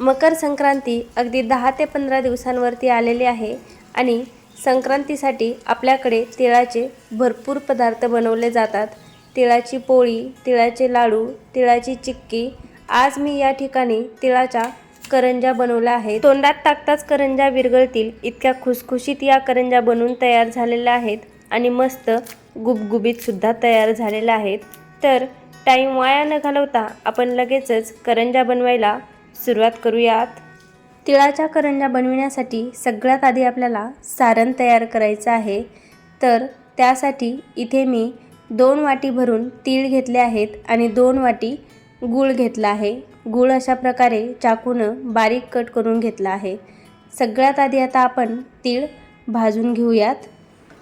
मकर संक्रांती अगदी दहा ते पंधरा दिवसांवरती आलेली आहे आणि संक्रांतीसाठी आपल्याकडे तिळाचे भरपूर पदार्थ बनवले जातात. तिळाची पोळी तिळाचे लाडू तिळाची चिक्की. आज मी या ठिकाणी तिळाच्या करंजा बनवला आहे. तोंडात टाकताच करंजा विरगळतील इतक्या खुसखुशीत या करंजा बनवून तयार झालेल्या आहेत आणि मस्त गुबगुबीतसुद्धा तयार झालेल्या आहेत. तर टाईम वाया न घालवता आपण लगेचच करंजा बनवायला सुरुवात करूयात. तिळाच्या करंजा बनविण्यासाठी सगळ्यात आधी आपल्याला सारण तयार करायचं आहे. तर त्यासाठी इथे मी दोन वाटी भरून तीळ घेतले आहेत आणि दोन वाटी गूळ घेतला आहे. गूळ अशा प्रकारे चाकूनं बारीक कट करून घेतला आहे. सगळ्यात आधी आता आपण तीळ भाजून घेऊयात.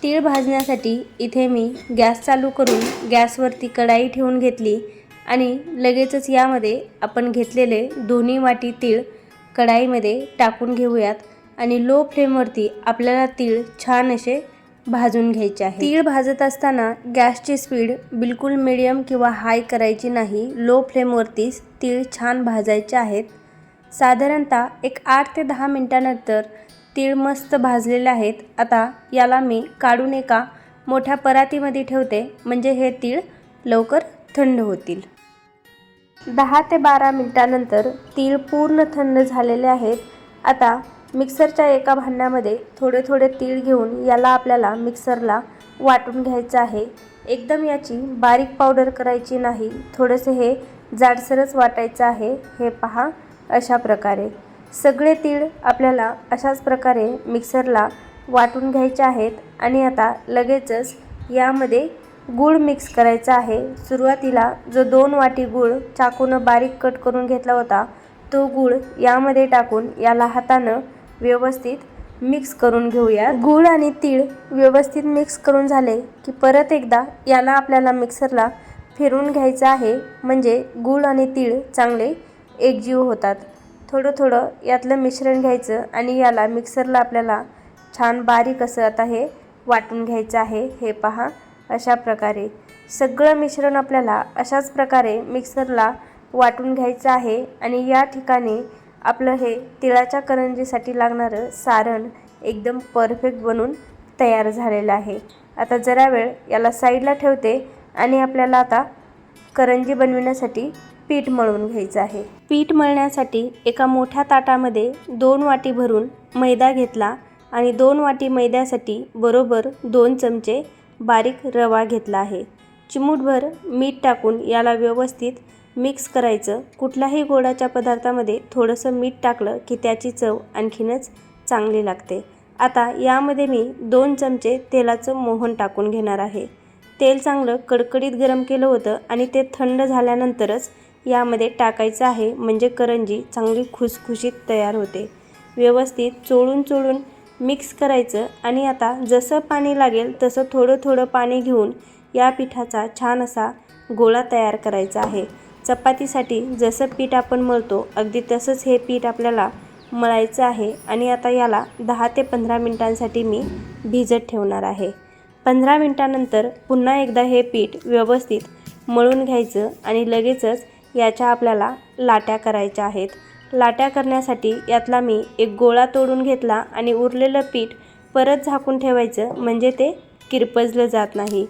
तीळ भाजण्यासाठी इथे मी गॅस चालू करून गॅसवरती कढाई ठेवून घेतली. आणि लगेचच यामध्ये आपण घेतलेले दोन्ही वाटी तीळ कढाईमध्ये टाकून घेऊयात आणि लो फ्लेमवरती आपल्याला तीळ छान असे भाजून घ्यायचे आहे तीळ भाजत असताना गॅसची स्पीड बिलकुल मिडियम किंवा हाय करायची नाही. लो फ्लेमवरतीच तीळ छान भाजायचे आहेत. साधारणतः एक आठ ते दहा मिनटानंतर तीळ मस्त भाजलेले आहेत. आता याला मी काढून एका मोठ्या परातीमध्ये ठेवते. म्हणजे हे तीळ लवकर थंड होतील. दहा ते बारा मिनटानंतर तीळ पूर्ण थंड झालेले आहेत. आता मिक्सरच्या एका भांड्यामध्ये थोडे थोडे तीळ घेऊन याला आपल्याला मिक्सरला वाटून घ्यायचं आहे. एकदम याची बारीक पावडर करायची नाही. थोडंसं हे जाडसरच वाटायचं आहे. हे पहा अशा प्रकारे. सगळे तीळ आपल्याला अशाच प्रकारे मिक्सरला वाटून घ्यायचे आहेत आणि आता लगेचच यामध्ये गूळ मिक्स करायचा आहे. सुरुवातीला जो दोन वाटी गूळ चाकूनं बारीक कट करून घेतला होता तो गूळ यामध्ये टाकून याला हातानं व्यवस्थित मिक्स करून घेऊया गूळ आणि तीळ व्यवस्थित मिक्स करून झाले की परत एकदा याला आपल्याला मिक्सरला फिरून घ्यायचं आहे. म्हणजे गूळ आणि तीळ चांगले एकजीव होतात. थोडं थोडं यातलं मिश्रण घ्यायचं आणि याला मिक्सरला आपल्याला छान बारीक असं आता हे वाटून घ्यायचं आहे. हे पहा. अशा प्रकारे. सगळं मिश्रण आपल्याला अशाच प्रकारे मिक्सरला वाटून घ्यायचं आहे आणि या ठिकाणी आपलं हे तिळाच्या करंजीसाठी लागणारं सारण एकदम परफेक्ट बनून तयार झालेलं आहे. आता जरा वेळ याला साईडला ठेवते आणि आपल्याला आता करंजी बनविण्यासाठी पीठ मळून घ्यायचं आहे. पीठ मळण्यासाठी एका मोठ्या ताटामध्ये दोन वाटी भरून मैदा घेतला आणि दोन वाटी मैद्यासाठी बरोबर दोन चमचे बारीक रवा घेतला आहे. चिमूटभर मीठ टाकून याला व्यवस्थित मिक्स करायचं. कुठल्याही गोडाच्या पदार्थामध्ये थोडंसं मीठ टाकलं की त्याची चव आणखीनच चांगली लागते. आता यामध्ये मी दोन चमचे तेलाचं मोहन टाकून घेणार आहे. तेल चांगलं कडकडीत गरम केलं होतं आणि ते थंड झाल्यानंतरच यामध्ये टाकायचं आहे. म्हणजे करंजी चांगली खुसखुशीत तयार होते. व्यवस्थित चोळून चोळून मिक्स करायचं आणि आता जसं पाणी लागेल तसं थोडं थोडं पाणी घेऊन या पिठाचा छान असा गोळा तयार करायचा आहे. चपातीसाठी जसं पीठ आपण मळतो अगदी तसंच हे पीठ आपल्याला मळायचं आहे आणि आता याला दहा ते पंधरा मिनटांसाठी मी भिजत ठेवणार आहे. पंधरा मिनटानंतर पुन्हा एकदा हे पीठ व्यवस्थित मळून घ्यायचं आणि लगेचच याच्या आपल्याला लाट्या करायच्या आहेत. लाट्या करण्यासाठी यातला मी एक गोळा तोडून घेतला आणि उरलेलं पीठ परत झाकून ठेवायचं म्हणजे ते किरपजलं जात नाही.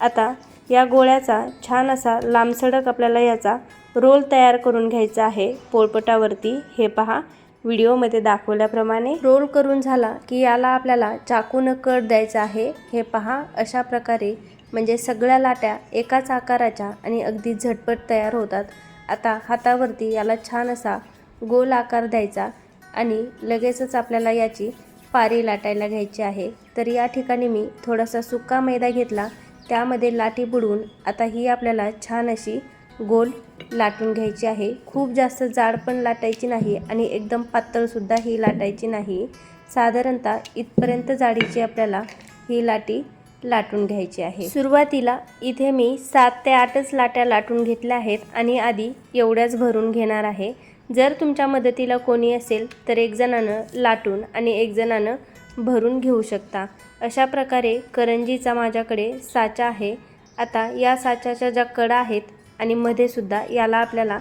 आता या गोळ्याचा छान असा लांबसडक आपल्याला याचा रोल तयार करून घ्यायचा आहे पोळपटावरती. हे पहा व्हिडिओमध्ये दाखवल्याप्रमाणे. रोल करून झाला की याला आपल्याला चाकूनं कट द्यायचा आहे. हे पहा अशा प्रकारे म्हणजे सगळ्या लाट्या एकाच आकाराच्या आणि अगदी झटपट तयार होतात. आता हातावरती याला छान असा गोल आकार द्यायचा आणि लगेचच आपल्याला याची पारी लाटायला घ्यायची आहे. तर या ठिकाणी मी थोडासा सुका मैदा घेतला. त्यामध्ये लाटी बुडवून आता ही आपल्याला छान अशी गोल लाटून घ्यायची आहे. खूप जास्त जाड पण लाटायची नाही आणि एकदम पातळसुद्धा ही लाटायची नाही. साधारणतः इथपर्यंत जाडीची आपल्याला ही लाटी लाटून घ्यायची आहे. सुरुवातीला इथे मी सात ते आठच लाट्या लाटून घेतल्या आहेत आणि आधी एवढ्याच भरून घेणार आहे. जर तुमच्या मदतीला कोणी असेल तर एक जणानं लाटून आणि एक जणानं भरून घेऊ शकता. अशा प्रकारे करंजीचा माझ्याकडे साचा आहे. आता या साच्याच्या ज्या कडा आहेत आणि मध्ये सुद्धा याला आपल्याला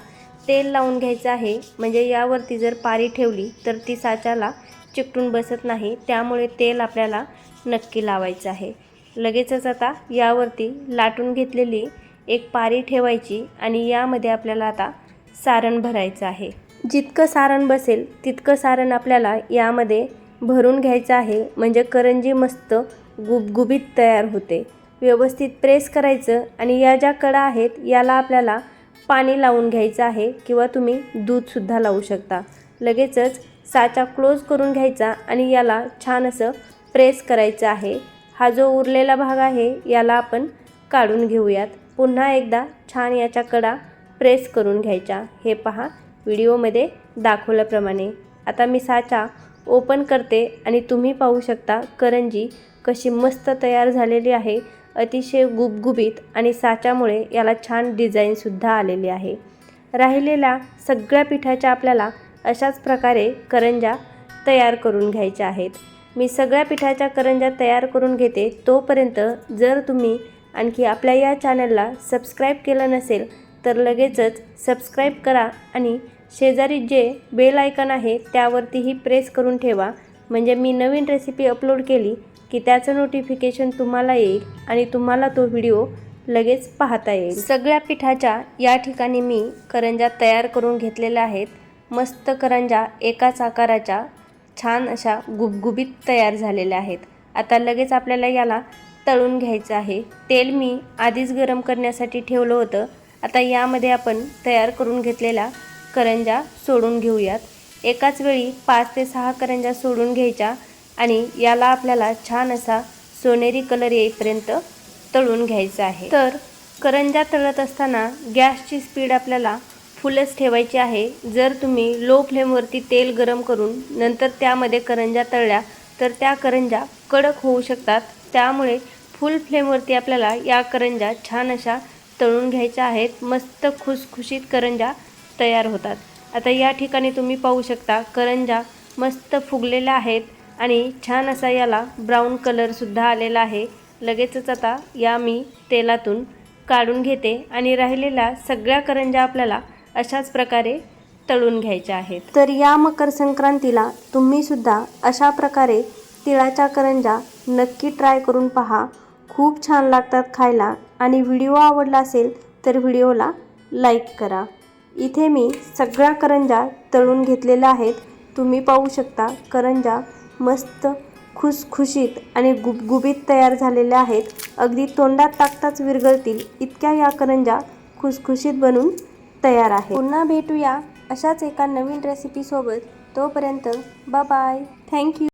तेल लावून घ्यायचं आहे. म्हणजे यावरती जर पारी ठेवली तर ती साच्याला चिकटून बसत नाही. त्यामुळे तेल आपल्याला नक्की लावायचं आहे. लगेचच आता यावरती लाटून घेतलेली एक पारी ठेवायची आणि यामध्ये आपल्याला आता सारण भरायचं आहे. जितकं सारण बसेल तितकं सारण आपल्याला यामध्ये भरून घ्यायचं आहे. म्हणजे करंजी मस्त गुबगुबीत तयार होते. व्यवस्थित प्रेस करायचं आणि या ज्या कडा आहेत याला आपल्याला पाणी लावून घ्यायचं आहे किंवा तुम्ही दूधसुद्धा लावू शकता. लगेचच साचा क्लोज करून घ्यायचा आणि याला छान असं प्रेस करायचं आहे. हा जो उरलेला भाग आहे याला आपण काढून घेऊयात. पुन्हा एकदा छान याच्या कडा प्रेस करून घ्यायच्या. हे पहा व्हिडिओमध्ये दाखवल्याप्रमाणे. आता मी साचा ओपन करते आणि तुम्ही पाहू शकता करंजी कशी मस्त तयार झालेली आहे. अतिशय गुबगुबीत आणि साच्यामुळे याला छान डिझाईनसुद्धा आलेली आहे. राहिलेल्या सगळ्या पिठाच्या आपल्याला अशाच प्रकारे करंजा तयार करून घ्यायच्या आहेत. मी सगळ्या पिठाच्या करंजा तयार करून घेते तोपर्यंत जर तुम्ही आणखी आपल्या या चॅनलला सबस्क्राईब केलं नसेल तर लगेचच सबस्क्राईब करा आणि शेजारी जे बेल आयकन आहे त्यावरतीही प्रेस करून ठेवा. म्हणजे मी नवीन रेसिपी अपलोड केली की त्याचं नोटिफिकेशन तुम्हाला येईल आणि तुम्हाला तो व्हिडिओ लगेच पाहता येईल. सगळ्या पिठाच्या या ठिकाणी मी करंजा तयार करून घेतलेल्या आहेत. मस्त करंजा एकाच आकाराच्या छान अशा गुबगुबीत तयार झालेल्या आहेत. आता लगेच आपल्याला याला तळून घ्यायचं आहे. तेल मी आधीच गरम करण्यासाठी ठेवलं होतं. आता यामध्ये आपण तयार करून घेतलेल्या करंजा सोडून घेऊयात. एकाच वेळी पाच ते सहा करंजा सोडून घ्यायच्या आणि याला आपल्याला छान असा सोनेरी कलर येईपर्यंत तळून घ्यायचा आहे. तर करंजा तळत असताना गॅसची स्पीड आपल्याला फुलच ठेवायची आहे. जर तुम्ही लो फ्लेमवरती तेल गरम करून नंतर त्यामध्ये करंजा तळल्या तर त्या करंजा कडक होऊ शकतात. त्यामुळे फुल फ्लेमवरती आपल्याला या करंजा छान अशा तळून घ्यायच्या आहेत. मस्त खुसखुशीत करंजा तयार होतात. आता या ठिकाणी तुम्ही पाहू शकता करंजा मस्त फुगलेल्या आहेत आणि छान असा याला ब्राऊन कलरसुद्धा आलेला आहे. लगेचच आता या मी तेलातून काढून घेते आणि राहिलेल्या सगळ्या करंजा आपल्याला अशाच प्रकारे तळून घ्यायच्या आहेत. तर या मकर संक्रांतीला तुम्हीसुद्धा अशा प्रकारे तिळाच्या करंजा नक्की ट्राय करून पहा. खूप छान लागतात खायला. आणि व्हिडिओ आवडला असेल तर व्हिडिओला लाईक करा. इथे मी सगळ्या करंजा तळून घेतलेल्या आहेत. तुम्ही पाहू शकता करंजा मस्त खुसखुशीत आणि गुबगुबीत तयार झालेल्या आहेत. अगदी तोंडात टाकताच विरघळतील इतक्या या करंजा खुसखुशीत बनून तयार आहे पुन्हा भेटूया अशाच एका नवीन रेसिपीसोबत तोपर्यंत बाय थँक्यू